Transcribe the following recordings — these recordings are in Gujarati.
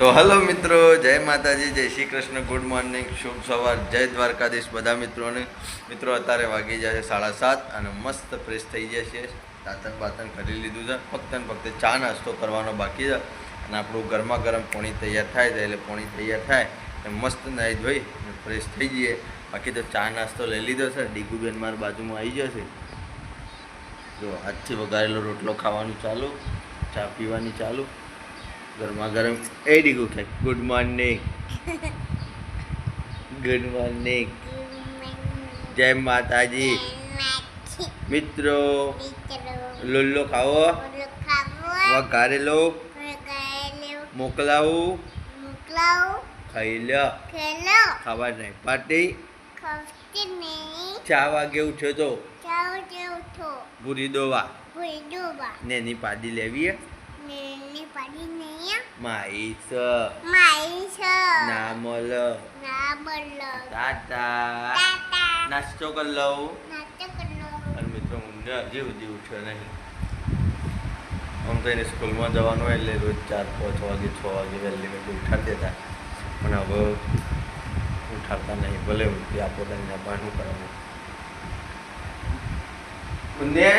તો હલો મિત્રો, જય માતાજી, જય શ્રી કૃષ્ણ, ગુડ મોર્નિંગ, શુભ સવાર, જય દ્વારકાધીશ બધા મિત્રોને. મિત્રો, અત્યારે વાગી જાય છે સાડા સાત અને મસ્ત ફ્રેશ થઈ જાય છે દાંતણ બાતણ કરી લીધું છે. ફક્ત ને ફક્ત ચા નાસ્તો કરવાનો બાકી છે અને આપણું ગરમા ગરમ પોણી તૈયાર થાય છે, એટલે પોણી તૈયાર થાય. એટલે મસ્ત નાહી ધોઈ ફ્રેશ થઈ જઈએ. બાકી તો ચા નાસ્તો લઈ લીધો છે. ડીગુબેન મારા બાજુમાં આવી જશે. જો હાથથી વઘારેલો રોટલો ખાવાનું ચાલુ, ચા પીવાની ચાલુ. ગરમા ગરમ. એ ડીગુ થાય ગુડ મોર્નિંગ ગુડ મોર્નિંગ જય માતાજી. મિત્રો લુલ્લો ખાવો? વઘારેલો મોકલાવું. ખાઈ લ્યો ખાવા નહીં. પાર્ટી? ચા વાગે ઉઠ્યો તો? પૂરી દોવા. ને પાડી લેવી હે? માઈસ. ના મલ ટાટા નાસ્તો કર લઉં. અને મિત્રો ઊંડા જીવ સુધી ઉઠ્યો નહીં. આમ તો એને સ્કૂલમાં જવાનું એટલે રોજ ચાર પાંચ વાગે છ વાગે વહેલી વહેલી ઉઠાડી દેતા પણ હવે ઉઠાડતા નહીં. ભલે ઉઠી આપો તમને બહાનું કરવાનું. મુન્ને?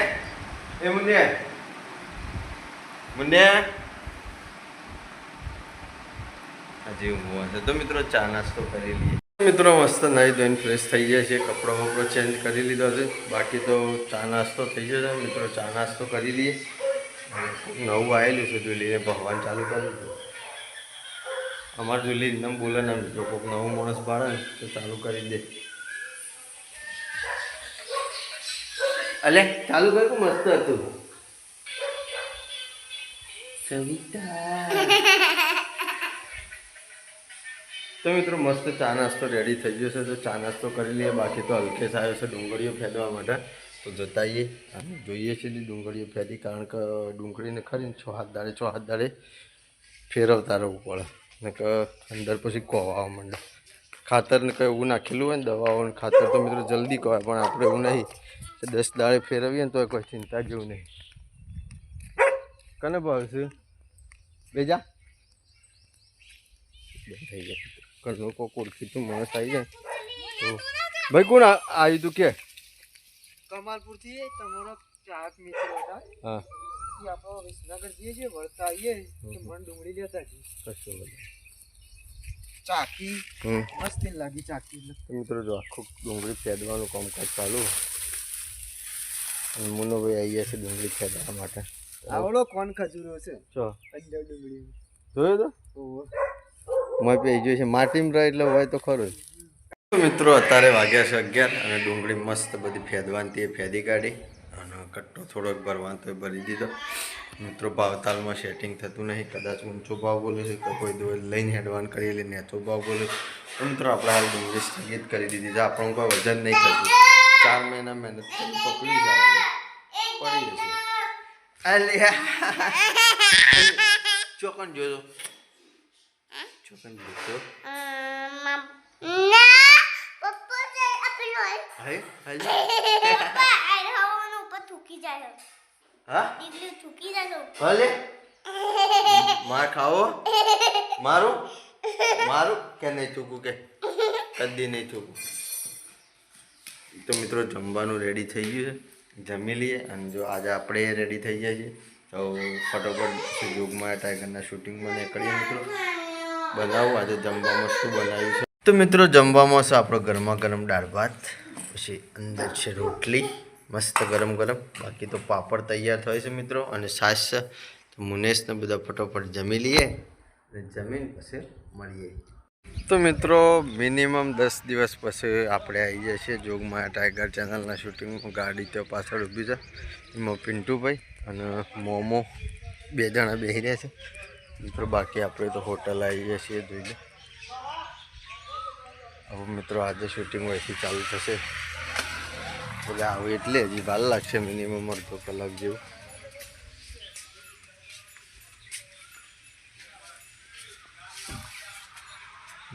એ મુન્ને? મુન્ને હજી ઊંઘવા છે. તો મિત્રો ચા નાસ્તો કરી લઈએ. મિત્રો મસ્ત નાહી ધોઈને ફ્રેશ થઈ જાય છે કપડો બપડો ચેન્જ કરી લીધો છે. બાકી તો ચા નાસ્તો થઈ જશે મિત્રો ચા નાસ્તો કરી લઈએ. નવું આવેલું છે જુલીને ભગવાન ચાલુ કરી દીધું અમાર જુલી એકદમ બોલે ના મિત્રો કોઈક નવું માણસ બાળે ને, તો ચાલુ કરી દે. અલે, ચાલુ કર્યું મસ્ત હતું? તો મિત્રો મસ્ત ચા નાસ્તો રેડી થઈ ગયો છે, તો ચા નાસ્તો કરી લઈએ. બાકી તો હલકેશ આવ્યો છે ડુંગળીઓ ફેદવા માટે. તો જતાઈએ. જોઈએ છીએ ડુંગળીઓ ફેદી, કારણ કે ડુંગળીને ખરીને છ હાથ દાડે છ હાથ દાડે ફેરવતા રહેવું પડે. ને કે અંદર પછી કોવા માંડે. ખાતરને કંઈ એવું નાખેલું હોય ને દવાઓ ખાતર તો મિત્રો જલ્દી કહેવાય પણ આપણે એવું નહીં દસ દાડે ફેરવીએ ને તો કોઈ ચિંતા જેવું નહીં. કને ભાવશે બેજા બંધ થઈ ગયા ઘરનું કોક ઓળખીતું માણસ આવી જાય તો ભાઈ કોણ આ- આવ્યું તું કે કમાલપુરથી તમારો ચાક મિત્ર હતા હા એ આપણો વિસનગર જઈએ છીએ વળતા આવીએ કે મન ડુંગળી લેતા જઈએ કશું વાંધો નહીં. ચાકી હમ મસ્ત લાગી ચાકી એટલે તો મિત્રો જો આખું ડુંગળી ફેદવાનું કામકાજ ચાલુ અને મુન્નોભાઈ આવી ગયા છે ડુંગળી ફેદવા માટે આવડો કોણ ખજૂરો છે? ચો. અંદર ડુંગળી જોયો તો. મોય પે જોઈ છે માટીમ રહે એટલે હોય તો ખરું. જ. મિત્રો અત્યારે વાગ્યા છે અગિયાર અને ડુંગળી મસ્ત બધી ફેદવાની એ ફેદી કાઢી અને કટ્ટો થોડોક ભરવાનો તો ભરી દીધો. મિત્રો ભાવતાલમાં સેટિંગ થતું નહીં કદાચ ઊંચો ભાવ બોલે છે કે કોઈ દો લઈને હેડવાન કરી લે નેચો ભાવ બોલે છે. તો મિત્રો આપણે હાલ ડુંગળી સ્થગિત કરી દીધી છે. આપણું કોઈ વજન નહીં કરતું ચાર મહિના મહેનત પકડી છે આપણે. પડી જશે. અલ્યા ચોકન જોજો ચોકન જોજો માર ખાવો મારું મારું કે નહીં થૂકું કે કદી નહીં થૂકું તો મિત્રો જમવાનું રેડી થઈ ગયું છે જમી લઈએ અને જો આજે આપણે રેડી થઈ જાય છે તો ફટોફટ જોગમાં ટાઈગરના શૂટિંગમાં નીકળીએ મિત્રો. બનાવું, આજે જમવામાં શું બનાવ્યું છે? તો મિત્રો, જમવામાં છે આપણો ગરમા ગરમ દાળ ભાત, પછી અંદર છે રોટલી, મસ્ત ગરમ ગરમ. બાકી તો પાપડ તૈયાર થાય છે મિત્રો, અને છાશ છે. મુનેશને બધા ફટોફટ જમી લઈએ. અને જમીન પછી મળીએ. તો મિત્રો મિનિમમ દસ દિવસ પછી આપણે આવી જઈએ છીએ જોગમાં ટાઈગર ચેનલના શૂટિંગમાં. ગાડી તો પાછળ ઊભી છે. એમાં પિન્ટુભાઈ અને મોમો બે જણા બેસી રહ્યા છે. મિત્રો, બાકી આપણે તો હોટલ આવી જઈએ છીએ જોઈ લે. હવે મિત્રો, આજે શૂટિંગ વહીથી ચાલુ થશે. એટલે આવું એટલે હજી વાર લાગશે મિનિમમ અડધો કલાક જેવું.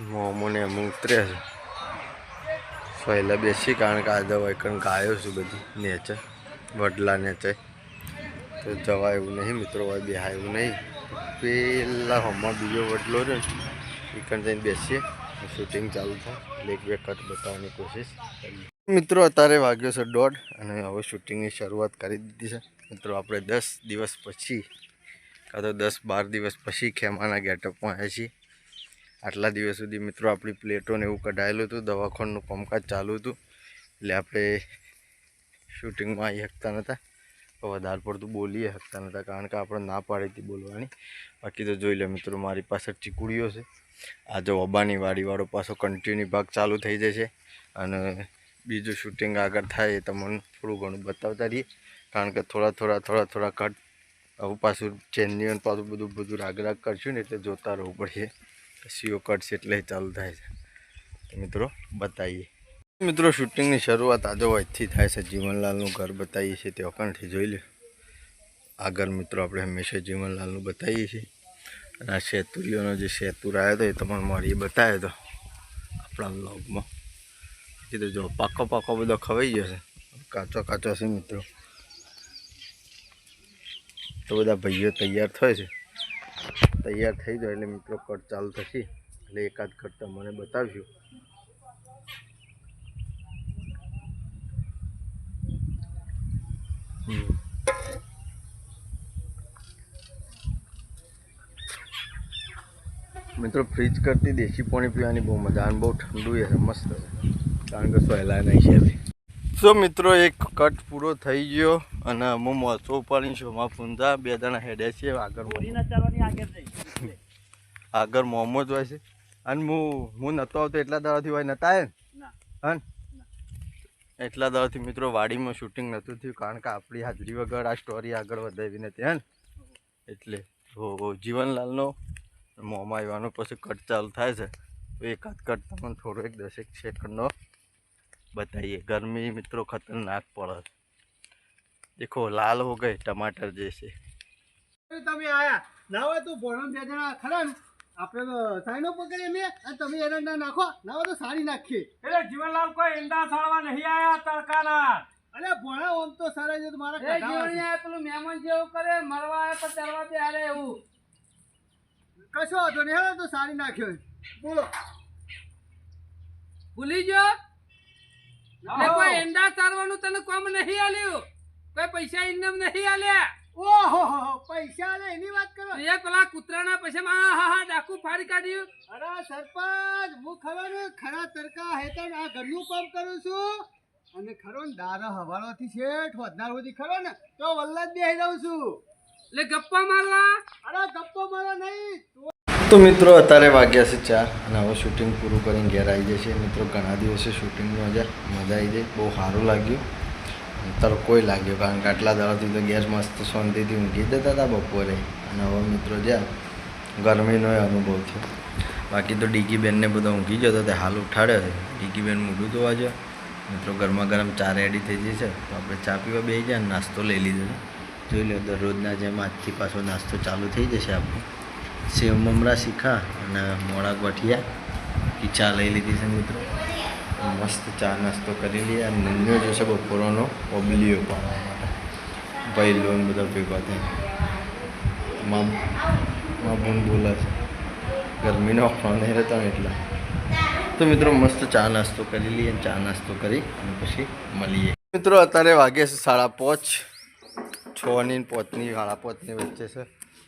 મોમોને અમુક ઉતરે છે. પહેલાં બેસી કારણ કે આજે વૈકણ ગાયો છું બધી, નેચર, વડલા નેચર. તો જવા એવું નહીં, મિત્રો હોય બેહાય એવું નહીં. પેલા હમણાં બીજો વડલો છે ને કણ જઈને બેસીએ. શૂટિંગ ચાલુ થાય. એટલે એક બે કટ બતાવવાની કોશિશ. મિત્રો, અત્યારે વાગ્યો છે દોઢ અને હવે શૂટિંગની શરૂઆત કરી દીધી છે. મિત્રો, આપણે દસ દિવસ પછી, કાં તો દસ બાર દિવસ પછી ખેમાના ગેટઅપમાં આવ્યા છીએ. આટલા દિવસ સુધી મિત્રો આપણી પ્લેટોને એવું કઢાયેલું હતું, દવાખાનું કામકાજ ચાલુ હતું. એટલે આપણે શૂટિંગમાં આવી શકતા નહોતા વધારે પડતું બોલીએ શકતા નહોતા કારણ કે આપણે ના પાડી હતી બોલવાની. બાકી તો જોઈ લે મિત્રો, મારી પાસે ચીકુડીઓ છે. આ જો અબાની વાડીવાળો પાછો કન્ટિન્યુ ભાગ ચાલુ થઈ જશે. અને બીજું શૂટિંગ આગળ થાય એ તમને થોડું ઘણું બતાવતા રહીએ. કારણ કે થોડા થોડા થોડા થોડા કટ હવે પાછું ચેન્નઈ પાછું બધું બધું રાગ રાગ કરશું ને એટલે જોતા રહેવું પડશે. સીઓ કટશે એટલે ચાલુ થાય છે. મિત્રો બતાવીએ મિત્રો શૂટિંગની શરૂઆત આજે આજથી થાય છે. જીવનલાલનું ઘર બતાવીએ છીએ, તે અકણથી જોઈ લે આગળ મિત્રો, આપણે હંમેશા જીવનલાલનું બતાવીએ છીએ. અને આ સેતુરીઓનો જે શેતુર આવ્યો હતો એ તમારે મારી બતાવ્યો હતો આપણા બ્લોગમાં કીધું જો, પાકો પાકો બધો ખવાઈ જશે કાચો કાચો છે મિત્રો. તો બધા ભાઈઓ તૈયાર થાય છે. તૈયાર થઈ જાય એટલે મિત્રો કટ ચાલુ થશે. એટલે એકાદ કટ મને બતાવશું મિત્રો ફ્રીજ કરતી દેશી પાણી પીવાની બહુ મજા અને બહુ ઠંડુ છે મસ્ત કારણ કે સહેલા નહીં છે તો મિત્રો એક કટ પૂરો થઈ ગયો અને હું મોચો ઉપાડીને શોમાં ફૂંદા બે જણા હેડે છે આગળ આગળ મોમો જ હોય છે. અને હું હું નહોતો આવતો એટલા દાડાથી હોય નતા હે હન? એટલા દાડાથી મિત્રો વાડીમાં શૂટિંગ નહોતું થયું કારણ કે આપણી હાજરી વગર આ સ્ટોરી આગળ વધાવી નથી હે એટલે જીવનલાલનો મોમાં આવવાનો પછી કટ ચાલુ થાય છે. તો એકાદ કટ તમને થોડો એક દસેક સેકન્ડનો बताइए गर्मी मित्रों खतरनाक पड़ा देखो लाल हो गए टमाटर जैसे તમે આયા ના હોય તો ભણો બે જણા ખરા ને આપણે તો સાઈનો પકડીએ મેં અને તમે એરંડા નાખો ના હોય તો સારી નાખીએ એટલે જીવનલાલ કોઈ ઈંડા સાળવા નહીં આયા તડકાના અરે ભણા ઓમ તો સારા છે તો મારા એ કઢાવા છે. જીવણિયા પેલું મહેમાન જેવું કરે મરવા આવે પણ ચરવા બી હાલે એવું કશો વાંધો નહીં હેડો તો સારી નાખ્યો બોલો ભૂલી ગયો એટલે કોઈ એંડા તારવાનું તને કોમ નહીં આલ્યું? કોઈ પૈસા ઇનામ નહીં આલ્યા? ઓહો હો હો, પૈસા લે એની વાત કરો. એ પેલા કૂતરાના પૈસા હા હા હા ડાકુ ફાડી કાઢ્યું. અરે સરપંચ હું ખબર ખરા તરકા હેતર આ ઘરનું કામ કરું છું? અને ખરો ને દારા હવારોથી શેઠ વધનાર સુધી ખરો ને તો વલ્લભ બે રહું છું. એટલે ગપ્પા મારવા. અરે ગપ્પો મારો નહીં તો મિત્રો અત્યારે વાગ્યા છે ચાર અને હવે શૂટિંગ પૂરું કરીને ઘેર આવી જશે. મિત્રો ઘણા દિવસે શૂટિંગનું મજા મજા આવી જાય બહુ સારું લાગ્યું. તડકોય લાગ્યો, કારણ કે આટલા દાડાથી તો ગેસ મસ્ત શાંતિથી ઊંઘી જતા હતા બપોરે. અને હવે મિત્રો જ્યાં, ગરમીનો અનુભવ થયો. બાકી તો ડીકીબેનને બધા ઊંઘી જતો તે હાલ ઉઠાડ્યો છે. ડીકીબેન મોઢું ધોવા જો મિત્રો ગરમા ગરમ ચા રેડી થઈ જશે તો આપણે ચા પીવા બેસી જાય નાસ્તો લઈ લીધો છે. જોઈ લો, દરરોજના જેમ આજથી પાછો નાસ્તો ચાલુ થઈ જશે આપણો. સેવ મમરા શીખા અને મોડા ગોઠિયા એ ચા લઈ લીધી છે મિત્રો. મસ્ત ચા નાસ્તો કરી લઈએ અને નન્યો છે બપોરોનો ઓબલીઓ પાડવા માટે. ભાઈ લોન બધા ભેગા થાય મા બૂન બોલા છે ગરમીનો ખોળ નહીં રહેતો એટલે. તો મિત્રો મસ્ત ચા નાસ્તો કરી લઈએ ચા નાસ્તો કરી અને પછી મળીએ. મિત્રો અત્યારે વાગે છે સાડા પાંચ. છ ની પાંચની, સાડા પાંચની વચ્ચે છે.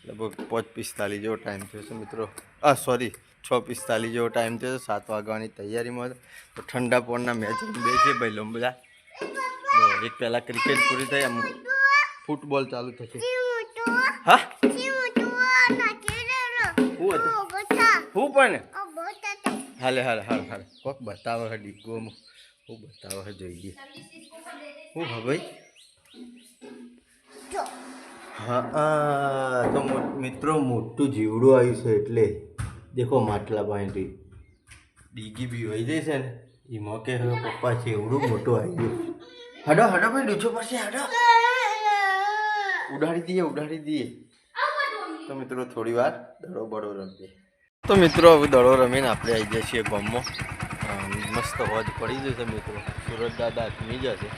લગભગ પાંચ પિસ્તાલીસ જેવો ટાઈમ થયો છે મિત્રો. આ સોરી છ પિસ્તાલીસ જેવો ટાઈમ થયો સાત વાગવાની તૈયારીમાં તો ઠંડા પોળના મેચ બે છે ભાઈ લો બધા જો, એક પહેલાં ક્રિકેટ પૂરી થઈ આમ ફૂટબોલ ચાલુ થશે. હા? હું પણ? હાલે હાલે હાલે હાલે. કોક બતાવે હે ડીગોમાં. હું બતાવે હે જોઈએ હું હા ભાઈ? હા તો મિત્રો મોટું જીવડું આવ્યું છે એટલે. દેખો માટલા પાસેથી ડીગી બી વહી જાય છે ને. એમાં કે હવે પપ્પા છે એવડું મોટું આવી ગયું. હડો હડો ભાઈ ડૂચો પાસે હડો. ઉડાડી દઈએ ઉડાડી દઈએ. તો મિત્રો થોડી વાર દડો બડો રમીએ. તો મિત્રો હવે દડો રમીને આપણે આવી જઈએ છીએ ગામમાં. મસ્ત હોજ પડી જશે મિત્રો. સુરત દાદા હાથમી જશે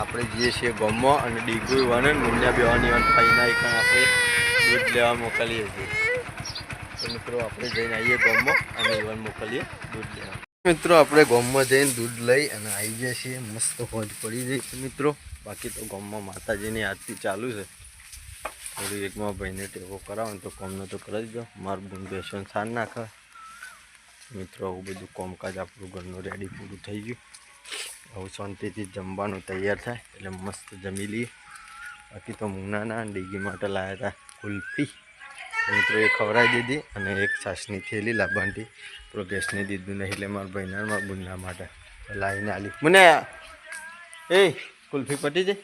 આપણે જઈએ છીએ ગામમાં અને ડીગ્રી વન મુન્યા બેવાની વન ફાઈના એક આપણે દૂધ લેવા મોકલીએ છીએ. મિત્રો, આપણે જઈને આવીએ ગામમાં અને મિત્રો, આપણે ગામમાં જઈને દૂધ લઈ અને આવી જઈએ છીએ. મસ્ત હોજ પડી જાય છે મિત્રો. બાકી તો ગામમાં માતાજીની આરતી ચાલુ છે. થોડી એકમાં ભાઈને ટેકો કરાવો તો કોમનો તો કરી દો. મારું બૂન બેસન સાર નાખે. મિત્રો, આવું બધું કોમકાજ આપણું ઘરનું રેડી પૂરું થઈ ગયું. આવું શાંતિથી જમવાનું તૈયાર થાય. એટલે મસ્ત જમી લઈએ. બાકી તો મુનાના ડીગી માટે લાવ્યા હતા કુલ્ફી. મિત્રો એ ખવડાવી દીધી અને એક છાશની થેલી તો ગેસની દીધું નહીં એટલે મારા ભાઈના મારા બુનના માટે લાવીને આલી. મને એ કુલ્ફી પટી જાય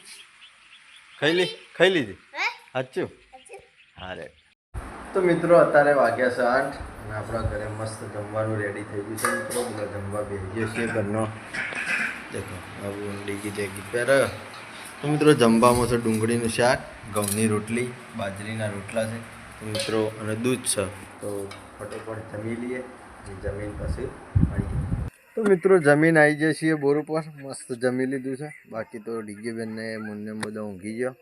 ખાઈ લી ખાઈ લીધી. સાચું? હા રે. તો મિત્રો અત્યારે વાગ્યા છે આઠ અને આપણા ઘરે મસ્ત જમવાનું રેડી થઈ ગયું છે મિત્રો. બધા જમવા બેસીએ છે ઘરનો. દેખો આવું ડીગી દેગી પહેરે તો મિત્રો જમવામાં છે ડુંગળીનું શાક ઘઉંની રોટલી બાજરીના રોટલા છે. મિત્રો અને દૂધ છે. તો ફટોફટ જમી લઈએ જમીન પછી મળીએ તો મિત્રો જમીન આવી જાય છીએ બોર ઉપર મસ્ત જમી લીધું છે. બાકી તો ડીગીબેનને મુન્ને બધા ઊંઘી ગયો.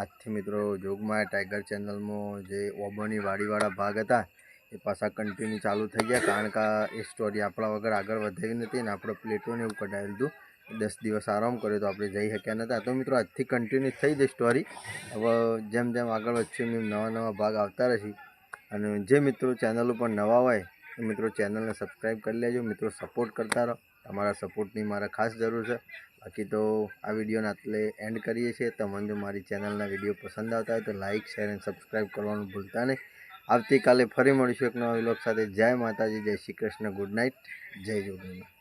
આજથી મિત્રો જોગમાં ટાઈગર ચેનલમાં જે ઓબોની વાડીવાળા ભાગ હતા એ પાછા કન્ટિન્યુ ચાલુ થઈ ગયા. કારણ કે એ સ્ટોરી આપણા વગર આગળ વધાવી નથી ને આપણે પ્લેટોને એવું કઢાવેલું હતું. દસ દિવસ આરામ કર્યો તો આપણે જઈ શક્યા નહોતા તો મિત્રો, આજથી કન્ટિન્યુ થઈ જાય સ્ટોરી હવે જેમ જેમ આગળ એમ એમ નવા નવા ભાગ આવતા રહેશે. અને જે મિત્રો ચેનલ ઉપર નવા હોય, એ મિત્રો ચેનલને સબસ્ક્રાઈબ કરી લેજો. મિત્રો સપોર્ટ કરતા રહો. તમારા સપોર્ટની મારે ખાસ જરૂર છે. બાકી તો આ વિડીયોને આટલે એન્ડ કરીએ છીએ. તમને જો મારી ચેનલના વીડિયો પસંદ આવતા હોય તો લાઇક શેર અને સબસ્ક્રાઈબ કરવાનું ભૂલતા નહીં. આવતીકાલે ફરી મળીશું એક નવા વિલોક સાથે. જય માતાજી, જય શ્રી કૃષ્ણ. ગુડ નાઇટ જય જોગીમાં